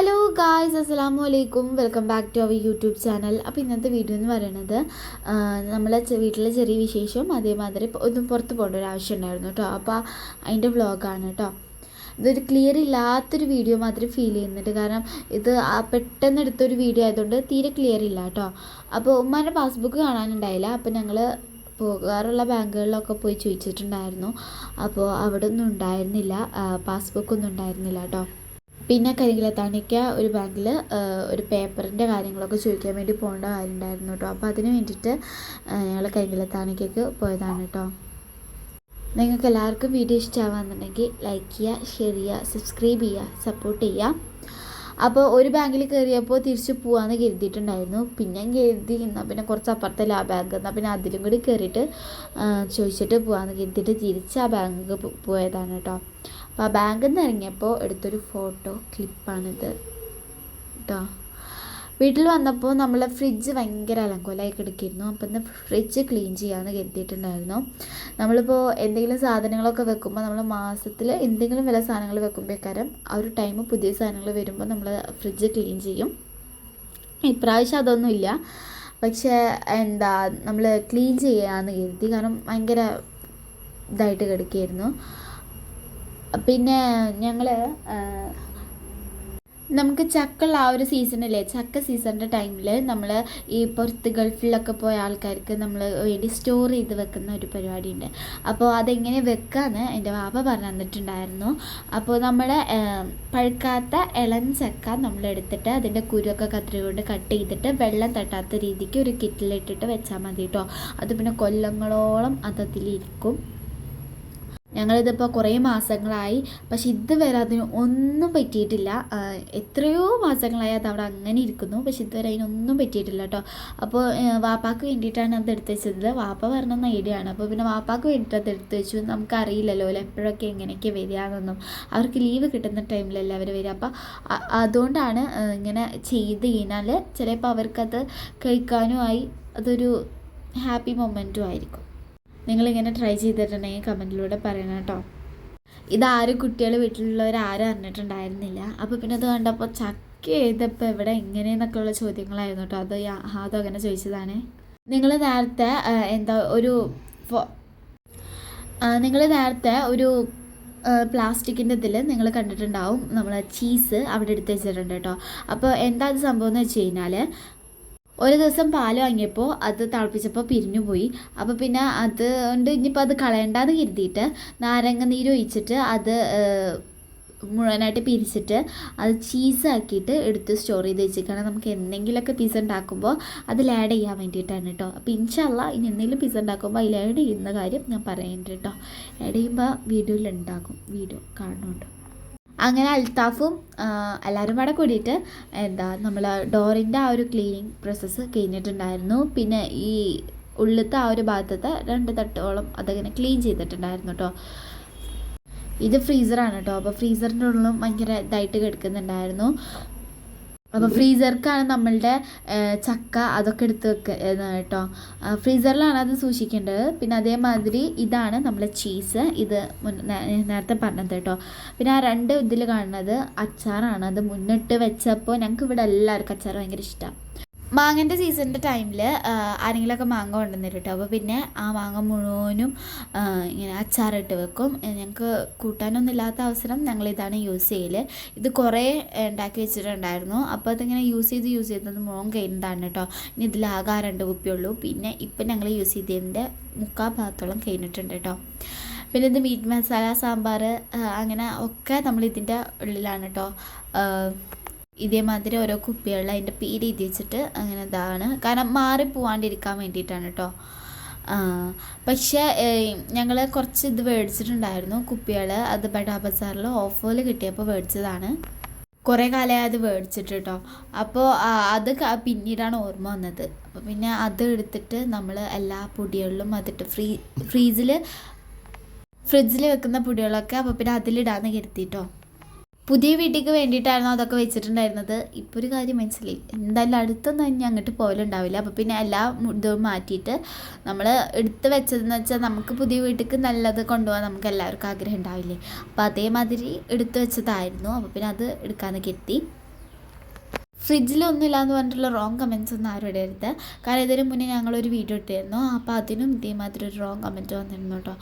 Hello guys അസ്സലാമു അലൈക്കും welcome back to our YouTube channel അപ്പോൾ ഇന്നത്തെ വീഡിയോ എന്ന് പറയുന്നത് നമ്മളെ വീട്ടിലെ ചെറിയ വിശേഷവും അതേമാതിരി ഒന്നും പുറത്ത് പോകേണ്ട ഒരു ആവശ്യം ഉണ്ടായിരുന്നു കേട്ടോ അപ്പോൾ അതിന്റെ വ്ളോഗാണ് കേട്ടോ ഇതൊരു ക്ലിയർ ഇല്ലാത്തൊരു വീഡിയോ മാത്രം ഫീൽ ചെയ്യുന്നുണ്ട്. കാരണം ഇത് പെട്ടെന്ന് എടുത്തൊരു വീഡിയോ ആയതുകൊണ്ട് തീരെ ക്ലിയർ ഇല്ല കേട്ടോ അപ്പോൾ ഉമ്മാന്റെ പാസ്ബുക്ക് കാണാനുണ്ടായില്ല. അപ്പോൾ ഞങ്ങൾ പോകാറുള്ള ബാങ്കുകളിലൊക്കെ പോയി ചോദിച്ചിട്ടുണ്ടായിരുന്നു. അപ്പോൾ അവിടെ ഒന്നും ഉണ്ടായിരുന്നില്ല പാസ്ബുക്കൊന്നും ഉണ്ടായിരുന്നില്ല കേട്ടോ പിന്നെ കരിങ്കിലത്താണിക്ക ഒരു ബാങ്കിൽ ഒരു പേപ്പറിന്റെ കാര്യങ്ങളൊക്കെ ചോദിക്കാൻ വേണ്ടി പോകേണ്ട കാര്യമുണ്ടായിരുന്നു കേട്ടോ. അപ്പോൾ അതിന് വേണ്ടിയിട്ട് ഞങ്ങൾ കരിങ്കിലത്താണിക്കക്ക് പോയതാണ് കേട്ടോ. നിങ്ങൾക്ക് എല്ലാവർക്കും വീഡിയോ ഇഷ്ടമാകുന്നുണ്ടെങ്കിൽ ലൈക്ക് ചെയ്യുക ഷെയർ ചെയ്യുക സബ്സ്ക്രൈബ് ചെയ്യുക സപ്പോർട്ട് ചെയ്യുക. അപ്പോൾ ഒരു ബാങ്കിൽ കയറിയപ്പോൾ തിരിച്ച് പോകാമെന്ന് കരുതിയിട്ടുണ്ടായിരുന്നു. പിന്നെ കരുതി എന്നാൽ പിന്നെ കുറച്ച് അപ്പുറത്തെ ആ ബാങ്ക് എന്നാൽ പിന്നെ അതിലും കൂടി കയറിയിട്ട് ചോദിച്ചിട്ട് പോകാമെന്ന് കരുതിയിട്ട് തിരിച്ച് ആ ബാങ്ക് പോയതാണ് കേട്ടോ. അപ്പോൾ ആ ബാങ്കിൽ നിന്ന് ഇറങ്ങിയപ്പോൾ എടുത്തൊരു ഫോട്ടോ ക്ലിപ്പാണിത്. കേട്ടോ വീട്ടിൽ വന്നപ്പോൾ നമ്മളെ ഫ്രിഡ്ജ് ഭയങ്കര അലങ്കോലായി കിടക്കിയിരുന്നു. അപ്പം ഇന്ന് ഫ്രിഡ്ജ് ക്ലീൻ ചെയ്യാമെന്ന് കരുതിയിട്ടുണ്ടായിരുന്നു. നമ്മളിപ്പോൾ എന്തെങ്കിലും സാധനങ്ങളൊക്കെ വെക്കുമ്പോൾ നമ്മൾ മാസത്തിൽ എന്തെങ്കിലും വില സാധനങ്ങൾ വെക്കുമ്പോഴേക്കാരം ആ ഒരു ടൈം പുതിയ സാധനങ്ങൾ വരുമ്പോൾ നമ്മൾ ഫ്രിഡ്ജ് ക്ലീൻ ചെയ്യും. ഇപ്രാവശ്യം അതൊന്നുമില്ല. പക്ഷേ എന്താ നമ്മൾ ക്ലീൻ ചെയ്യാമെന്ന് കരുതി. കാരണം ഭയങ്കര ഇതായിട്ട് കിടക്കുകയായിരുന്നു പിന്നെ ഞങ്ങൾ നമുക്ക് ചക്കുള്ള ആ ഒരു സീസണില്ലേ ചക്ക സീസണിന്റെ ടൈമിൽ നമ്മൾ ഈ പുറത്ത് ഗൾഫിലൊക്കെ പോയ ആൾക്കാർക്ക് നമ്മൾ വേണ്ടി സ്റ്റോർ ചെയ്ത് വെക്കുന്ന ഒരു പരിപാടിയുണ്ട്. അപ്പോൾ അതെങ്ങനെ വെക്കാമെന്ന് എന്റെ വാപ്പ പറഞ്ഞു തന്നിട്ടുണ്ടായിരുന്നു. അപ്പോൾ നമ്മൾ പഴുക്കാത്ത ഇളം ചക്ക നമ്മൾ എടുത്തിട്ട് അതിന്റെ കുരുവൊക്കെ കത്തിരി കൊണ്ട് കട്ട് ചെയ്തിട്ട് വെള്ളം തട്ടാത്ത രീതിക്ക് ഒരു കിറ്റിലിട്ടിട്ട് വെച്ചാൽ മതി കേട്ടോ അത് പിന്നെ കൊല്ലങ്ങളോളം അതതിലിരിക്കും. ഞങ്ങളിതിപ്പോൾ കുറേ മാസങ്ങളായി. പക്ഷെ ഇതുവരെ അതിന് ഒന്നും പറ്റിയിട്ടില്ല. എത്രയോ മാസങ്ങളായി അത് അവിടെ അങ്ങനെ ഇരിക്കുന്നു. പക്ഷെ ഇതുവരെ അതിനൊന്നും പറ്റിയിട്ടില്ല കേട്ടോ. അപ്പോൾ വാപ്പാക്ക് വേണ്ടിയിട്ടാണ് അത് എടുത്ത് വെച്ചത്. വാപ്പ പറഞ്ഞ ആണ്. അപ്പോൾ പിന്നെ വാപ്പാക്ക് വേണ്ടിയിട്ട് അത് എടുത്ത് വെച്ചു. നമുക്കറിയില്ലല്ലോ അല്ലേ? എപ്പോഴൊക്കെ എങ്ങനെയൊക്കെ വരികയെന്നൊന്നും അവർക്ക് ലീവ് കിട്ടുന്ന ടൈമിലല്ലേ അവർ വരിക. അപ്പോൾ അതുകൊണ്ടാണ് ഇങ്ങനെ ചെയ്ത് കഴിഞ്ഞാൽ ചിലപ്പോൾ അവർക്കത് കഴിക്കാനുമായി അതൊരു ഹാപ്പി മൊമെന്റും ആയിരിക്കും. നിങ്ങളിങ്ങനെ ട്രൈ ചെയ്തിട്ടുണ്ടെങ്കിൽ കമന്റിലൂടെ പറയണം കേട്ടോ. ഇതാരും കുട്ടികൾ വീട്ടിലുള്ളവർ ആരും അറിഞ്ഞിട്ടുണ്ടായിരുന്നില്ല. അപ്പോൾ പിന്നെ അത് കണ്ടപ്പോൾ ചക്ക ചെയ്തപ്പോൾ എവിടെ എങ്ങനെയെന്നൊക്കെ ഉള്ള ചോദ്യങ്ങളായിരുന്നു കേട്ടോ. അത് അതും അങ്ങനെ ചോദിച്ചതാണ്. നിങ്ങൾ നേരത്തെ എന്താ ഒരു നിങ്ങൾ നേരത്തെ ഒരു പ്ലാസ്റ്റിക്കിന്റെ ഇതിൽ നിങ്ങൾ കണ്ടിട്ടുണ്ടാവും നമ്മൾ ചീസ് അവിടെ എടുത്ത് വെച്ചിട്ടുണ്ട് കേട്ടോ. അപ്പോൾ എന്താ സംഭവം എന്ന് വെച്ച് കഴിഞ്ഞാൽ ഒരു ദിവസം പാൽ വാങ്ങിയപ്പോൾ അത് തിളപ്പിച്ചപ്പോൾ പിരിഞ്ഞു പോയി. അപ്പോൾ പിന്നെ അത് കൊണ്ട് ഇനിയിപ്പോൾ അത് കളയണ്ടെന്ന് കരുതിയിട്ട് നാരങ്ങ നീര് ഒഴിച്ചിട്ട് അത് മുഴുവനായിട്ട് പിരിച്ചിട്ട് അത് ചീസാക്കിയിട്ട് എടുത്ത് സ്റ്റോർ ചെയ്ത് വെച്ചിരിക്കണം നമുക്ക് എന്തെങ്കിലുമൊക്കെ പിസ്സ ഉണ്ടാക്കുമ്പോൾ അതിൽ ആഡ് ചെയ്യാൻ വേണ്ടിയിട്ടാണ് കേട്ടോ. അപ്പോൾ ഇൻഷല്ല ഇനി എന്തെങ്കിലും പിസ്സ ഉണ്ടാക്കുമ്പോൾ അതിൽ ആഡ് ചെയ്യുന്ന കാര്യം ഞാൻ പറയുന്നുണ്ട് കേട്ടോ. ആഡ് ചെയ്യുമ്പോൾ വീഡിയോയിൽ ഉണ്ടാകും. വീഡിയോ കാണുന്നുണ്ട് അങ്ങനെ അൽത്താഫും എല്ലാവരും കൂടെ കൂടിയിട്ട് എന്താ നമ്മൾ ഡോറിന്റെ ആ ഒരു ക്ലീനിങ് പ്രോസസ്സ് കഴിഞ്ഞിട്ടുണ്ടായിരുന്നു. പിന്നെ ഈ ഉള്ളിലത്തെ ആ ഒരു ഭാഗത്തത്തെ രണ്ട് തട്ടോളം അതങ്ങനെ ക്ലീൻ ചെയ്തിട്ടുണ്ടായിരുന്നു കേട്ടോ ഇത് ഫ്രീസറാണ് കേട്ടോ അപ്പോൾ ഫ്രീസറിന്റെ ഉള്ളിലും ഭയങ്കര ഇതായിട്ട് കിടക്കുന്നുണ്ടായിരുന്നു. അപ്പോൾ ഫ്രീസർക്കാണ് നമ്മളുടെ ചക്ക അതൊക്കെ എടുത്ത് വെക്കുന്നത് കേട്ടോ ഫ്രീസറിലാണ് അത് സൂക്ഷിക്കേണ്ടത്. പിന്നെ അതേമാതിരി ഇതാണ് നമ്മളെ ചീസ്. ഇത് നേരത്തെ പറഞ്ഞത് കേട്ടോ. പിന്നെ ആ രണ്ട് ഇതിൽ കാണുന്നത് അച്ചാറാണ്. അത് മുന്നിട്ട് വെച്ചപ്പോൾ ഞങ്ങൾക്ക് ഇവിടെ എല്ലാവർക്കും അച്ചാർ ഭയങ്കര ഇഷ്ടമാണ് മാങ്ങന്റെ സീസണിന്റെ ടൈമിൽ ആരെങ്കിലുമൊക്കെ മാങ്ങ കൊണ്ടുവന്നിട്ട് കേട്ടോ അപ്പോൾ പിന്നെ ആ മാങ്ങ മുഴുവനും ഇങ്ങനെ അച്ചാറിട്ട് വെക്കും. ഞങ്ങൾക്ക് കൂട്ടാനൊന്നും ഇല്ലാത്ത അവസരം ഞങ്ങൾ ഇതാണ് യൂസ് ചെയ്യൽ ഇത് കുറേ ഉണ്ടാക്കി വെച്ചിട്ടുണ്ടായിരുന്നു. അപ്പോൾ അതിങ്ങനെ യൂസ് ചെയ്ത് യൂസ് ചെയ്തത് മുഴുവൻ കഴിഞ്ഞതാണ് കേട്ടോ ഇനി ഇതിലാകെ രണ്ട് കുപ്പിയുള്ളൂ പിന്നെ ഇപ്പം ഞങ്ങൾ യൂസ് ചെയ്തതിന്റെ മുക്കാൽ ഭാഗത്തോളം കഴിഞ്ഞിട്ടുണ്ട് കേട്ടോ പിന്നെ ഇത് മീറ്റ് മസാല സാമ്പാർ അങ്ങനെ ഒക്കെ നമ്മൾ ഇതിന്റെ ഉള്ളിലാണ് കേട്ടോ ഇതേമാതിരി ഓരോ കുപ്പികളിൽ അതിന്റെ പേര് എഴുതി വെച്ചിട്ട് അങ്ങനെ ഇതാണ്. കാരണം മാറിപ്പോവാണ്ടിരിക്കാൻ വേണ്ടിയിട്ടാണ് കേട്ടോ പക്ഷേ ഞങ്ങൾ കുറച്ച് ഇത് മേടിച്ചിട്ടുണ്ടായിരുന്നു കുപ്പികൾ അത് ബഡാ ബസാറിൽ ഓഫറിൽ കിട്ടിയപ്പോൾ മേടിച്ചതാണ് കുറേ കാലമായി അത് മേടിച്ചിട്ട് കേട്ടോ അപ്പോൾ അത് പിന്നീടാണ് ഓർമ്മ വന്നത്. അപ്പോൾ പിന്നെ അത് എടുത്തിട്ട് നമ്മൾ എല്ലാ പൊടികളിലും അതിട്ട് ഫ്രീ ഫ്രീസിൽ ഫ്രിഡ്ജിൽ വെക്കുന്ന പൊടികളൊക്കെ അപ്പോൾ പിന്നെ അതിലിടാന്ന് കരുതിട്ടോ പുതിയ വീട്ടിലേക്ക് വേണ്ടിയിട്ടായിരുന്നു അതൊക്കെ വെച്ചിട്ടുണ്ടായിരുന്നത്? ഇപ്പോൾ ഒരു കാര്യം മനസ്സിലായി. എന്തായാലും അടുത്തൊന്നും ഇനി അങ്ങോട്ട് പോലുണ്ടാവില്ല അപ്പോൾ പിന്നെ എല്ലാ ഇതും മാറ്റിയിട്ട് നമ്മൾ എടുത്ത് വെച്ചതെന്ന് വെച്ചാൽ നമുക്ക് പുതിയ വീട്ടിലേക്ക് നല്ലത് കൊണ്ടുപോകാൻ നമുക്ക് എല്ലാവർക്കും ആഗ്രഹം ഉണ്ടാവില്ലേ? അപ്പോൾ അതേമാതിരി എടുത്തു വെച്ചതായിരുന്നു. അപ്പോൾ പിന്നെ അത് എടുക്കാമെന്ന് എത്തി. ഫ്രിഡ്ജിലൊന്നും എന്ന് പറഞ്ഞിട്ടുള്ള റോങ് കമൻസ് ഒന്നും ആരും ഇടരുത്. കാരണം ഇതിന് മുന്നേ ഞങ്ങളൊരു വീഡിയോ ഇട്ടിരുന്നു. അപ്പോൾ അതിനും ഇതേമാതിരി ഒരു റോങ് കമന്റ് വന്നിരുന്നു കേട്ടോ.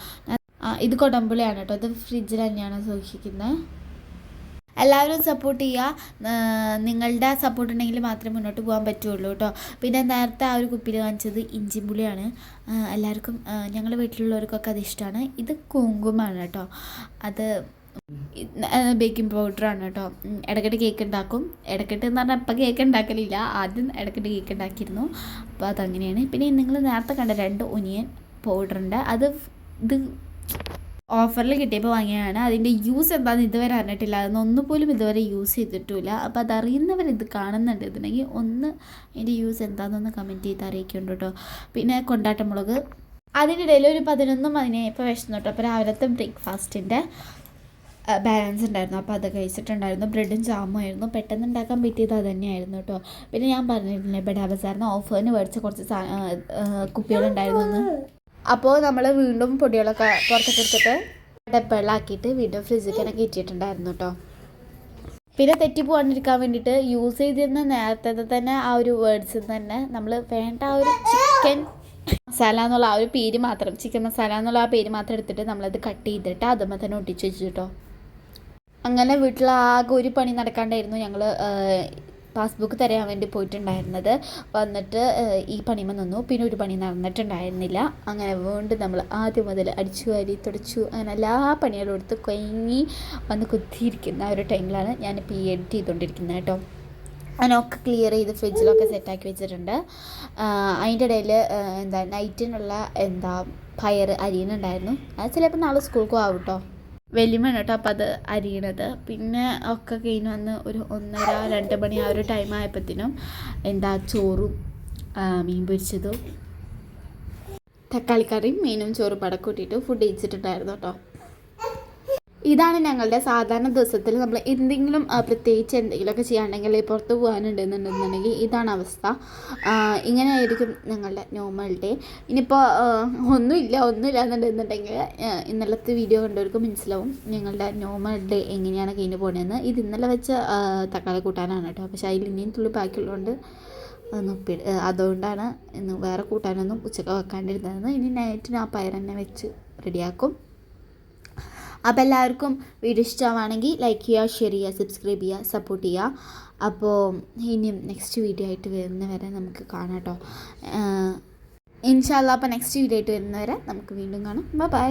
ഇത് കൊടമ്പുളിയാണ് കേട്ടോ. ഇത് ഫ്രിഡ്ജിൽ തന്നെയാണ് സൂക്ഷിക്കുന്നത്. എല്ലാവരും സപ്പോർട്ട് ചെയ്യുക. നിങ്ങളുടെ സപ്പോർട്ട് ഉണ്ടെങ്കിൽ മാത്രമേ മുന്നോട്ട് പോകാൻ പറ്റുള്ളൂ കേട്ടോ പിന്നെ നേരത്തെ ആ ഒരു കുപ്പിയിൽ കാണിച്ചത് ഇഞ്ചിമ്പുളിയാണ് എല്ലാവർക്കും ഞങ്ങളുടെ വീട്ടിലുള്ളവർക്കൊക്കെ അത് ഇഷ്ടമാണ്. ഇത് കുങ്കുമാണ് കേട്ടോ അത് ബേക്കിംഗ് പൗഡറാണ് കേട്ടോ ഉം, ഇടയ്ക്കിടെ കേക്ക് ഉണ്ടാക്കും. ഇടയ്ക്കിട്ട് എന്ന് പറഞ്ഞാൽ ഇപ്പം കേക്ക് ഉണ്ടാക്കലില്ല. ആദ്യം ഇടയ്ക്കിട്ട് കേക്ക് ഉണ്ടാക്കിയിരുന്നു. അപ്പോൾ അതങ്ങനെയാണ്. പിന്നെ നിങ്ങൾ നേരത്തെ കണ്ട രണ്ട് ഒനിയൻ പൗഡറുണ്ട് അത് ഇത് ഓഫറിൽ കിട്ടിയപ്പോൾ വാങ്ങിയതാണ്. അതിന്റെ യൂസ് എന്താണെന്ന് ഇതുവരെ അറിഞ്ഞിട്ടില്ല. അതൊന്നും പോലും ഇതുവരെ യൂസ് ചെയ്തിട്ടില്ല. അപ്പോൾ അതറിയുന്നവർ ഇത് കാണുന്നുണ്ട്. ഇതിനെങ്കിൽ ഒന്ന് അതിന്റെ യൂസ് എന്താണെന്നൊന്ന് കമന്റ് ചെയ്ത് അറിയിക്കുന്നുണ്ട് കേട്ടോ. പിന്നെ കൊണ്ടാട്ടമുളക് അതിനിടയിൽ ഒരു പതിനൊന്ന് മണിയായപ്പോൾ വിശന്നു കേട്ടോ. അപ്പോൾ രാവിലത്തെ ബ്രേക്ക്ഫാസ്റ്റിന്റെ ബാലൻസ് ഉണ്ടായിരുന്നു. അപ്പോൾ അത് കഴിച്ചിട്ടുണ്ടായിരുന്നു. ബ്രെഡും ജാമും ആയിരുന്നു. പെട്ടെന്ന് ഉണ്ടാക്കാൻ പറ്റിയത് അത് തന്നെയായിരുന്നു കേട്ടോ. പിന്നെ ഞാൻ പറഞ്ഞിട്ടില്ലേ ബഡാ ബസാറിന് ഓഫറിന് മേടിച്ച കുറച്ച് കുപ്പികളുണ്ടായിരുന്നു എന്ന്? അപ്പോൾ നമ്മൾ വീണ്ടും പൊടികളൊക്കെ പുറത്തൊക്കെ എടുത്തിട്ട് വീണ്ടും ഫ്രിഡ്ജിൽ തന്നെ കയറ്റിയിട്ടുണ്ടായിരുന്നു കേട്ടോ പിന്നെ തെറ്റി പോകാണ്ടിരിക്കാൻ വേണ്ടിയിട്ട് യൂസ് ചെയ്തിരുന്ന നേരത്തെ തന്നെ ആ ഒരു വേർഡ്സിൽ തന്നെ നമ്മൾ വേണ്ട ആ ഒരു ചിക്കൻ മസാല എന്നുള്ള ആ ഒരു പേര് മാത്രം ചിക്കൻ മസാല എന്നുള്ള ആ പേര് മാത്രം എടുത്തിട്ട് നമ്മളത് കട്ട് ചെയ്തിട്ട് അതുമ്പോൾ തന്നെ ഒട്ടിച്ച് വെച്ചു കേട്ടോ അങ്ങനെ വീട്ടിൽ ആകെ ഒരു പണി നടക്കാണ്ടായിരുന്നു ഞങ്ങൾ പാസ്ബുക്ക് തരാൻ വേണ്ടി പോയിട്ടുണ്ടായിരുന്നത്. വന്നിട്ട് ഈ പണിമ നിന്നു. പിന്നെ ഒരു പണി നടന്നിട്ടുണ്ടായിരുന്നില്ല. അങ്ങനെ വീണ്ടും നമ്മൾ ആദ്യം മുതൽ അടിച്ചു വാരി തുടച്ചു അങ്ങനെ എല്ലാ പണികളും എടുത്ത് കൊയങ്ങി വന്ന് കുത്തിയിരിക്കുന്ന ഒരു ടൈമിലാണ് ഞാനിപ്പോൾ ഈ എഡിറ്റ് ചെയ്തുകൊണ്ടിരിക്കുന്നത് കേട്ടോ. അതിനൊക്കെ ക്ലിയർ ചെയ്ത് ഫ്രിഡ്ജിലൊക്കെ സെറ്റാക്കി വെച്ചിട്ടുണ്ട്. അതിന്റെ ഇടയിൽ എന്താ നൈറ്റിനുള്ള എന്താ പയർ അരിയനുണ്ടായിരുന്നു അത് ചിലപ്പോൾ നാളെ സ്കൂൾക്ക് ആവും കേട്ടോ. വലിയമ്മ കേട്ടോ അപ്പം അത് അരിയണത്. പിന്നെ ഒക്കെ കഴിഞ്ഞ് വന്ന് ഒരു ഒന്നര രണ്ട് മണി ആ ഒരു ടൈം ആയപ്പോഴത്തേനും എന്താ ചോറും മീൻ പൊരിച്ചതും തക്കാളിക്കറിയും മീനും ചോറും പടക്കൂട്ടിയിട്ട് ഫുഡ് കഴിച്ചിട്ടുണ്ടായിരുന്നു കേട്ടോ. ഇതാണ് ഞങ്ങളുടെ സാധാരണ ദിവസത്തിൽ നമ്മൾ എന്തെങ്കിലും പ്രത്യേകിച്ച് എന്തെങ്കിലുമൊക്കെ ചെയ്യാണ്ടെങ്കിൽ പുറത്ത് പോകാനുണ്ടെന്നുണ്ടെന്നുണ്ടെങ്കിൽ ഇതാണ് അവസ്ഥ. ഇങ്ങനെ ഇങ്ങനെയായിരിക്കും ഞങ്ങളുടെ നോർമൽ ഡേ ഇനിയിപ്പോൾ ഒന്നുമില്ല ഒന്നുമില്ല എന്നുണ്ടെന്നുണ്ടെങ്കിൽ ഇന്നലത്തെ വീഡിയോ കണ്ടവർക്ക് മനസ്സിലാവും ഞങ്ങളുടെ നോർമൽ ഡേ എങ്ങനെയാണ് കഴിഞ്ഞ് പോകണതെന്ന് ഇത് ഇന്നലെ വെച്ച തക്കാളി കൂട്ടാനാണ് കേട്ടോ. പക്ഷേ അതിൽ ഇനിയും തുള്ളി ബാക്കിയുള്ളതുകൊണ്ട് അതൊന്ന് അതുകൊണ്ടാണ് ഇന്ന് വേറെ കൂട്ടാനൊന്നും ഉച്ചയ്ക്ക് വെക്കാണ്ടിരുന്നത് ഇനി നൈറ്റിന് ആ പയർ തന്നെ വെച്ച് റെഡിയാക്കും അപ്പോൾ എല്ലാവർക്കും വീഡിയോ ഇഷ്ടമാണെങ്കിൽ ലൈക്ക് ചെയ്യുക ഷെയർ ചെയ്യുക സബ്സ്ക്രൈബ് ചെയ്യുക സപ്പോർട്ട് ചെയ്യുക. അപ്പോൾ ഇനിയും നെക്സ്റ്റ് വീഡിയോ ആയിട്ട് വരുന്നവരെ നമുക്ക് കാണാം കേട്ടോ ഇൻഷാല്ല അപ്പോൾ നെക്സ്റ്റ് വീഡിയോ ആയിട്ട് വരുന്നവരെ നമുക്ക് വീണ്ടും കാണാം. ബൈ